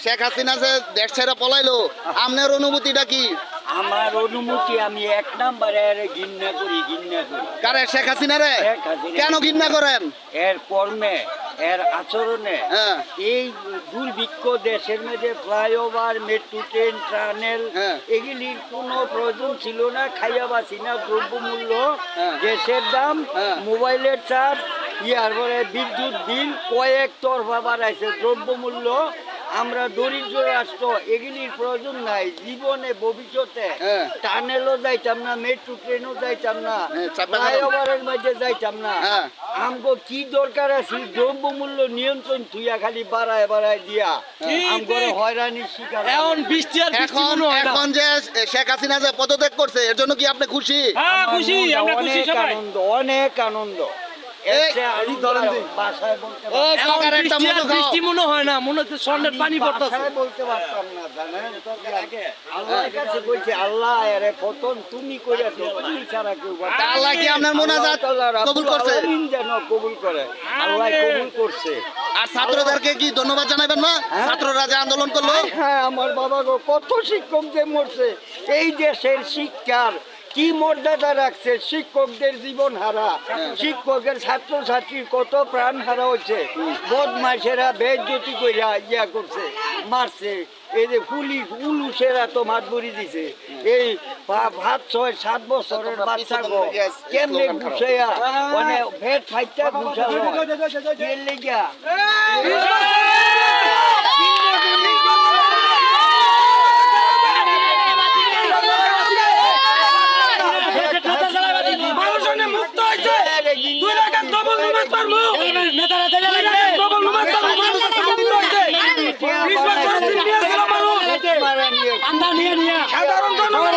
শেখ হাসিনা যে দেশ ছেড়ে পলাইলো আপনার অনুভূতিটা কি আমার অনুমতি আমি এক নাম্বারে ঘৃণা করি ঘৃণা করি কারে শেখ হাসিনা রে কেন ঘৃণা করেন এর কর্মে এর আচরণে হ্যাঁ। এই দুর্ভিক্ষ দেশের মধ্যে ফ্লাইওভার মেট্রো ট্রেন টানেল হ্যাঁ। এগুলির কোনো প্রয়োজন ছিল না খাইয়া বাসি না দ্রব্যমূল্য হ্যাঁ। গ্যাসের দাম। মোবাইলের চার্জ ইয়ার পরে বিদ্যুৎ বিল কয়েক তরফা বাড়াইছে দ্রব্যমূল্য আমরা দরিদ্র রাষ্ট্র এগুলির প্রয়োজন নাই। জীবনে ভবিষ্যতে হ্যাঁ। টানেলও যাইতাম না মেট্রো ট্রেনও যাইতাম না হ্যাঁ। ফ্লাইওভারের মধ্যে যাইতাম না। হ্যাঁ। আমগো কি দরকার আছে? দ্রব্যমূল্য নিয়ন্ত্রণ তুইয়া খালি বাড়ায় বাড়ায় দিয়া। হয়রানির শিকার। এখন বৃষ্টি আর এখন এখন যে শেখ হাসিনা যে পদত্যাগ করছে এর জন্য কি আপনি খুশি? হ্যাঁ খুশি আমরা খুশি অনেক সবাই। আনন্দ অনেক আনন্দ। মনে হয় না মনে হচ্ছে স্বর্ণের পানি বলতে পারতাম না জানেন? আল্লাহর কাছে বলছি আল্লাহ এরে পতন তুমি করেছ তুমি ছাড়া কেউ পারবে তা না। আল্লাহ কি আপনার মোনাজাত আল্লাহ তাআলা রাব্বুল কবুল করছে? যেন কবুল করে। আল্লাহ কবুল করছে। আর ছাত্রদেরকে কি ধন্যবাদ জানাবেন না হ্যাঁ। ছাত্ররা যে আন্দোলন করল? হ্যাঁ আমার বাবা গো কত শিক্ষক যে মরছে। এই দেশের শিক্ষার কি মর্যাদা রাখছে? শিক্ষকদের জীবন হারা। শিক্ষকের ছাত্র ছাত্রীর কত প্রাণ হারা হচ্ছে। বদমাইশেরা বেজ্যোতি কইরা ইয়া করছে মারছে। এই যে পুলিশ উলুসেরা তো মাত বড়ি দিছে। এই ভাত ছয় সাত বছরের বাচ্চা গো। কেমনে ঘুষাইয়া? মানে ভেট ফাইটা ঘুষালো কে লেগা মানুষজনে মুক্ত হয়েছে দুই লাখ ডবল নুমাজ পারব দুই লাখ ডবল নুমাজ পারব মানুষজন মুক্ত হয়েছে বিশ বছর চিন্তা ছিল মানুষ সাধারণ জনগণ